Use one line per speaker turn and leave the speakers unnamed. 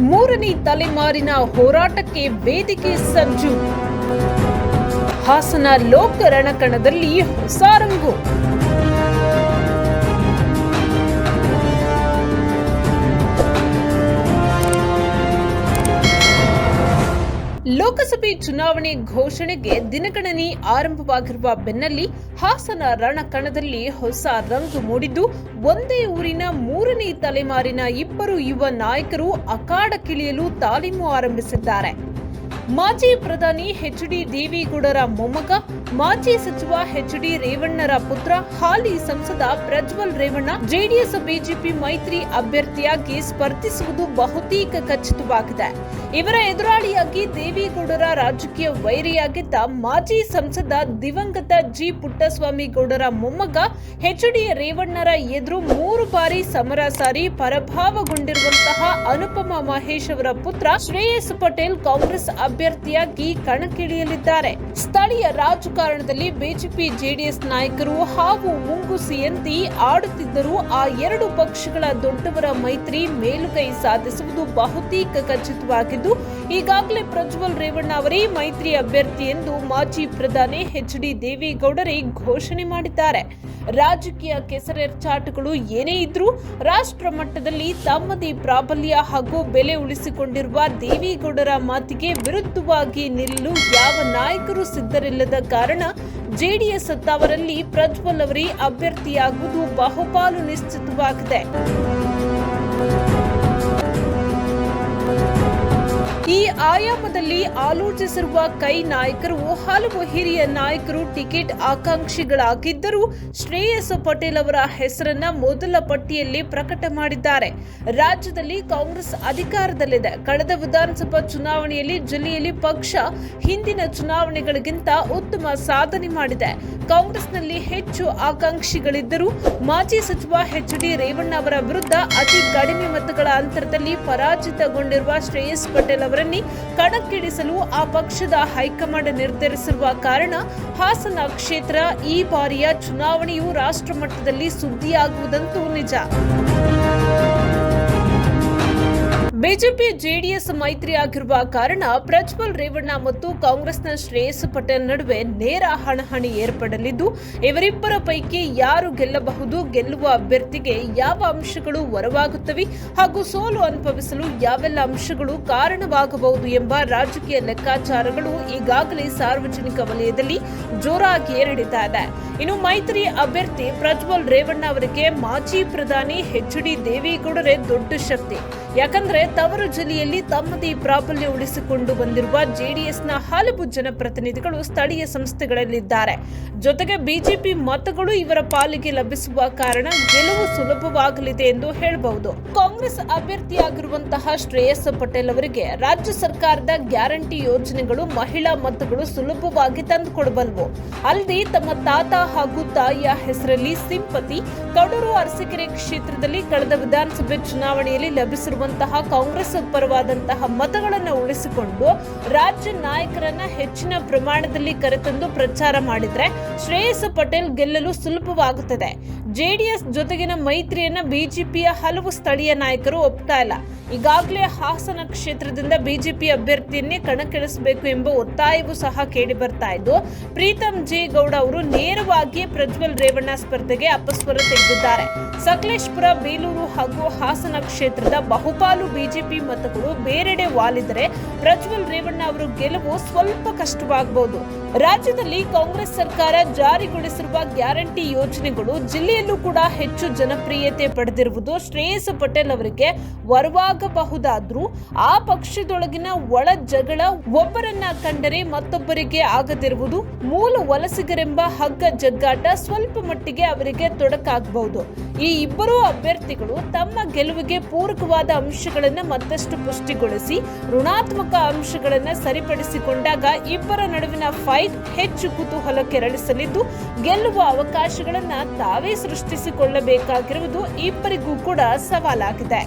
ಮೂರನೇ ತಲೆಮಾರಿನ ಹೋರಾಟಕ್ಕೆ ವೇದಿಕೆ ಸಜ್ಜು. ಹಾಸನ ಲೋಕ ರಣಕಣದಲ್ಲಿ ಹೊಸ ರಂಗು. ಚುನಾವಣೆ ಘೋಷಣೆಗೆ ದಿನಗಣನೆ ಆರಂಭವಾಗಿರುವ ಬೆನ್ನಲ್ಲಿ ಹಾಸನ ರಣಕಣದಲ್ಲಿ ಹೊಸ ರಂಗು ಮೂಡಿದ್ದು, ಒಂದೇ ಊರಿನ ಮೂರನೇ ತಲೆಮಾರಿನ ಇಬ್ಬರು ಯುವ ನಾಯಕರು ಅಖಾಡಕ್ಕಿಳಿಯಲು ತಾಲೀಮು ಆರಂಭಿಸಿದ್ದಾರೆ. ಮಾಜಿ ಪ್ರಧಾನಿ ಎಚ್ ಡಿ ದೇವೇಗೌಡರ ಮೊಮ್ಮಗ, ಮಾಜಿ ಸಚಿವ ಎಚ್ ಡಿ ರೇವಣ್ಣರ ಪುತ್ರ ಹಾಲಿ ಸಂಸದ ಪ್ರಜ್ವಲ್ ರೇವಣ್ಣ, ಜೆಡಿಎಸ್ ಬಿಜೆಪಿ ಮೈತ್ರಿ ಅಭ್ಯರ್ಥಿಯಾಗಿ ಸ್ಪರ್ಧಿಸುವುದು ಬಹುತೇಕ ಖಚಿತವಾಗಿದೆ. ಇವರ ಎದುರಾಳಿಯಾಗಿ ದೇವೇಗೌಡರ ರಾಜಕೀಯ ವೈರಿಯಾಗಿದ್ದ ಮಾಜಿ ಸಂಸದ ದಿವಂಗತ ಜಿ ಪುಟ್ಟಸ್ವಾಮಿ ಗೌಡರ ಮೊಮ್ಮಗ ಎಚ್ ಡಿ ರೇವಣ್ಣರ ಎದುರು ಮೂರು ಬಾರಿ ಸಮರ ಸಾರಿ ಪರಭಾವಗೊಂಡಿರುವಂತಹ ಅನುಪಮ ಮಹೇಶ್ ಅವರ ಪುತ್ರ ಶ್ರೇಯಸ್ ಪಟೇಲ್ ಕಾಂಗ್ರೆಸ್ ಅಭ್ಯರ್ಥಿಯಾಗಿ ಕಣಕ್ಕಿಳಿಯಲಿದ್ದಾರೆ. ಸ್ಥಳೀಯ ರಾಜಕಾರಣದಲ್ಲಿ ಬಿಜೆಪಿ, ಜೆಡಿಎಸ್ ನಾಯಕರು ಹಾಗೂ ಮುಂಗುಸಿಯಂತಿ ಆಡುತ್ತಿದ್ದರೂ ಆ ಎರಡು ಪಕ್ಷಗಳ ದೊಡ್ಡವರ ಮೈತ್ರಿ ಮೇಲುಗೈ ಸಾಧಿಸುವುದು ಬಹುತೇಕ ಖಚಿತವಾಗಿದ್ದು, ಈಗಾಗಲೇ ಪ್ರಜ್ವಲ್ ರೇವಣ್ಣ ಅವರೇ ಮೈತ್ರಿ ಅಭ್ಯರ್ಥಿ ಎಂದು ಮಾಜಿ ಪ್ರಧಾನಿ ಎಚ್ ಡಿ ದೇವೇಗೌಡರೇ ಘೋಷಣೆ ಮಾಡಿದ್ದಾರೆ. ರಾಜಕೀಯ ಕೆಸರೆರ್ಚಾಟಗಳು ಏನೇ ಇದ್ರೂ ರಾಷ್ಟ್ರ ಮಟ್ಟದಲ್ಲಿ ತಮ್ಮದೇ ಪ್ರಾಬಲ್ಯ ಹಾಗೂ ಬೆಲೆ ಉಳಿಸಿಕೊಂಡಿರುವ ದೇವೇಗೌಡರ ಮಾತಿಗೆ ವಿರುದ್ಧವಾಗಿ ನಿಲ್ಲಲು ಯಾವ ನಾಯಕರು ಸಿದ್ಧರಿಲ್ಲದ ಕಾರಣ ಜೆಡಿಎಸ್ ಸತ್ತಾವರಲ್ಲಿ ಪ್ರಜ್ವಲ್ ಅವರೇ ಅಭ್ಯರ್ಥಿಯಾಗುವುದು ಬಹುಪಾಲು ನಿಶ್ಚಿತವಾಗಿದೆ. ಈ ಆಯಾಮದಲ್ಲಿ ಆಲೋಚಿಸಿರುವ ಕೈ ನಾಯಕರು, ಹಲವು ಹಿರಿಯ ನಾಯಕರು ಟಿಕೆಟ್ ಆಕಾಂಕ್ಷಿಗಳಾಗಿದ್ದರೂ ಶ್ರೇಯಸ್ ಪಟೇಲ್ ಅವರ ಹೆಸರನ್ನ ಮೊದಲ ಪಟ್ಟಿಯಲ್ಲಿ ಪ್ರಕಟ ಮಾಡಿದ್ದಾರೆ. ರಾಜ್ಯದಲ್ಲಿ ಕಾಂಗ್ರೆಸ್ ಅಧಿಕಾರದಲ್ಲಿದೆ. ಕಳೆದ ವಿಧಾನಸಭಾ ಚುನಾವಣೆಯಲ್ಲಿ ಜಿಲ್ಲೆಯಲ್ಲಿ ಪಕ್ಷ ಹಿಂದಿನ ಚುನಾವಣೆಗಳಿಗಿಂತ ಉತ್ತಮ ಸಾಧನೆ ಮಾಡಿದೆ. ಕಾಂಗ್ರೆಸ್ನಲ್ಲಿ ಹೆಚ್ಚು ಆಕಾಂಕ್ಷಿಗಳಿದ್ದರೂ ಮಾಜಿ ಸಚಿವ ಎಚ್ ಡಿ ರೇವಣ್ಣ ಅವರ ವಿರುದ್ಧ ಅತಿ ಕಡಿಮೆ ಮತಗಳ ಅಂತರದಲ್ಲಿ ಪರಾಜಿತಗೊಂಡಿರುವ ಶ್ರೇಯಸ್ ಪಟೇಲ್ ಅವರನ್ನೇ ಕಣಕ್ಕಿಳಿಸಲು ಆ ಪಕ್ಷದ ಹೈಕಮಾಂಡ್ ನಿರ್ಧರಿಸಿರುವ ಕಾರಣ ಹಾಸನ ಕ್ಷೇತ್ರ ಈ ಬಾರಿಯ ಚುನಾವಣೆಯು ರಾಷ್ಟ್ರ ಮಟ್ಟದಲ್ಲಿ ಸುದ್ದಿಯಾಗುವುದಂತೂ ನಿಜ. ಬಿಜೆಪಿ ಜೆಡಿಎಸ್ ಮೈತ್ರಿ ಆಗಿರುವ ಕಾರಣ ಪ್ರಜ್ವಲ್ ರೇವಣ್ಣ ಮತ್ತು ಕಾಂಗ್ರೆಸ್ನ ಶ್ರೇಯಸ್ ಪಟೇಲ್ ನಡುವೆ ನೇರ ಹಣಹಣಿ ಏರ್ಪಡಲಿದ್ದು, ಇವರಿಬ್ಬರ ಪೈಕಿ ಯಾರು ಗೆಲ್ಲಬಹುದು, ಗೆಲ್ಲುವ ಅಭ್ಯರ್ಥಿಗೆ ಯಾವ ಅಂಶಗಳು ಹೊರವಾಗುತ್ತವೆ ಹಾಗೂ ಸೋಲು ಅನುಭವಿಸಲು ಯಾವೆಲ್ಲ ಅಂಶಗಳು ಕಾರಣವಾಗಬಹುದು ಎಂಬ ರಾಜಕೀಯ ಲೆಕ್ಕಾಚಾರಗಳು ಈಗಾಗಲೇ ಸಾರ್ವಜನಿಕ ವಲಯದಲ್ಲಿ ಜೋರಾಗಿ ಏರಿಡಿತಾ ಇದೆ ಇನ್ನು ಮೈತ್ರಿ ಅಭ್ಯರ್ಥಿ ಪ್ರಜ್ವಲ್ ರೇವಣ್ಣ ಅವರಿಗೆ ಮಾಜಿ ಪ್ರಧಾನಿ ಎಚ್ ಡಿ ದೇವೇಗೌಡರೇ ದೊಡ್ಡ ಶಕ್ತಿ. ಯಾಕಂದ್ರೆ ತವರು ಜಿಲ್ಲೆಯಲ್ಲಿ ತಮ್ಮದೇ ಪ್ರಾಬಲ್ಯ ಉಳಿಸಿಕೊಂಡು ಬಂದಿರುವ ಜೆಡಿಎಸ್ನ ಹಲವು ಜನಪ್ರತಿನಿಧಿಗಳು ಸ್ಥಳೀಯ ಸಂಸ್ಥೆಗಳಲ್ಲಿದ್ದಾರೆ. ಜೊತೆಗೆ ಬಿಜೆಪಿ ಮತಗಳು ಇವರ ಪಾಲಿಗೆ ಲಭಿಸುವ ಕಾರಣ ಗೆಲುವು ಸುಲಭವಾಗಲಿದೆ ಎಂದು ಹೇಳಬಹುದು. ಕಾಂಗ್ರೆಸ್ ಅಭ್ಯರ್ಥಿಯಾಗಿರುವಂತಹ ಶ್ರೇಯಸ್ ಪಟೇಲ್ ಅವರಿಗೆ ರಾಜ್ಯ ಸರ್ಕಾರದ ಗ್ಯಾರಂಟಿ ಯೋಜನೆಗಳು ಮಹಿಳಾ ಮತಗಳು ಸುಲಭವಾಗಿ ತಂದುಕೊಡಬಲ್ಲವು. ಅಲ್ಲದೆ ತಮ್ಮ ತಾತ ಹಾಗೂ ತಾಯಿಯ ಹೆಸರಲ್ಲಿ ಸಿಂಪತಿ, ಕಡೂರು ಅರಸಿಕೆರೆ ಕ್ಷೇತ್ರದಲ್ಲಿ ಕಳೆದ ವಿಧಾನಸಭೆ ಚುನಾವಣೆಯಲ್ಲಿ ಲಭಿಸಿರುವಂತಹ ಕಾಂಗ್ರೆಸ್ ಪರವಾದಂತಹ ಮತಗಳನ್ನು ಉಳಿಸಿಕೊಂಡು ರಾಜ್ಯ ನಾಯಕರನ್ನ ಹೆಚ್ಚಿನ ಪ್ರಮಾಣದಲ್ಲಿ ಕರೆತಂದು ಪ್ರಚಾರ ಮಾಡಿದ್ರೆ ಶ್ರೇಯಸ್ ಪಟೇಲ್ ಗೆಲ್ಲಲು ಸುಲಭವಾಗುತ್ತದೆ. ಜೆಡಿಎಸ್ ಜೊತೆಗಿನ ಮೈತ್ರಿಯನ್ನ ಬಿಜೆಪಿಯ ಹಲವು ಸ್ಥಳೀಯ ನಾಯಕರು ಒಪ್ತಾ ಇಲ್ಲ. ಈಗಾಗಲೇ ಹಾಸನ ಕ್ಷೇತ್ರದಿಂದ ಬಿಜೆಪಿ ಅಭ್ಯರ್ಥಿಯನ್ನೇ ಕಣಕ್ಕಿಳಿಸಬೇಕು ಎಂಬ ಒತ್ತಾಯವೂ ಸಹ ಕೇಳಿ ಬರ್ತಾ ಇದ್ದು, ಪ್ರೀತಂ ಜಿ ಗೌಡ ಅವರು ನೇರವಾಗಿ ಪ್ರಜ್ವಲ್ ರೇವಣ್ಣ ಸ್ಪರ್ಧೆಗೆ ಅಪಸ್ವರ ತೆಗೆದಿದ್ದಾರೆ. ಸಕಲೇಶ್ಪುರ, ಬೇಲೂರು ಹಾಗೂ ಹಾಸನ ಕ್ಷೇತ್ರದ ಬಹುಪಾಲು ಬಿಜೆಪಿ ಮತಗಳು ಬೇರೆಡೆ ವಾಲಿದರೆ ಪ್ರಜ್ವಲ್ ರೇವಣ್ಣ ಅವರು ಗೆಲುವು ಸ್ವಲ್ಪ ಕಷ್ಟವಾಗಬಹುದು ರಾಜ್ಯದಲ್ಲಿ ಕಾಂಗ್ರೆಸ್ ಸರ್ಕಾರ ಜಾರಿಗೊಳಿಸಿರುವ ಗ್ಯಾರಂಟಿ ಯೋಜನೆಗಳು ಜಿಲ್ಲೆಯಲ್ಲೂ ಕೂಡ ಹೆಚ್ಚು ಜನಪ್ರಿಯತೆ ಪಡೆದಿರುವುದು ಶ್ರೇಯಸ್ ಪಟೇಲ್ ಅವರಿಗೆ ವರವಾಗಬಹುದಾದ್ರೂ ಆ ಪಕ್ಷದೊಳಗಿನ ಒಳ ಜಗಳ ಒಬ್ಬರನ್ನ ಕಂಡರೆ ಮತ್ತೊಬ್ಬರಿಗೆ ಆಗದಿರುವುದು ಮೂಲ ವಲಸಿಗರೆಂಬ ಹಗ್ಗ ಜಗ್ಗಾಟ ಸ್ವಲ್ಪ ಮಟ್ಟಿಗೆ ಅವರಿಗೆ ತೊಡಕಾಗಬಹುದು. ಈ ಇಬ್ಬರೂ ಅಭ್ಯರ್ಥಿಗಳು ತಮ್ಮ ಗೆಲುವಿಗೆ ಪೂರಕವಾದ ಅಂಶಗಳನ್ನು ಮತ್ತಷ್ಟು ಪುಷ್ಟಿಗೊಳಿಸಿ ಋಣಾತ್ಮಕ ಅಂಶಗಳನ್ನು ಸರಿಪಡಿಸಿಕೊಂಡಾಗ ಇಬ್ಬರ ನಡುವಿನ ಫೈಟ್ ಹೆಚ್ಚು ಕುತೂಹಲ ಕೆರಳಿಸಲಿದ್ದು, ಗೆಲ್ಲುವ ಅವಕಾಶಗಳನ್ನ ತಾವೇ ಸೃಷ್ಟಿಸಿಕೊಳ್ಳಬೇಕಾಗಿರುವುದು ಇಬ್ಬರಿಗೂ ಕೂಡ ಸವಾಲಾಗಿದೆ.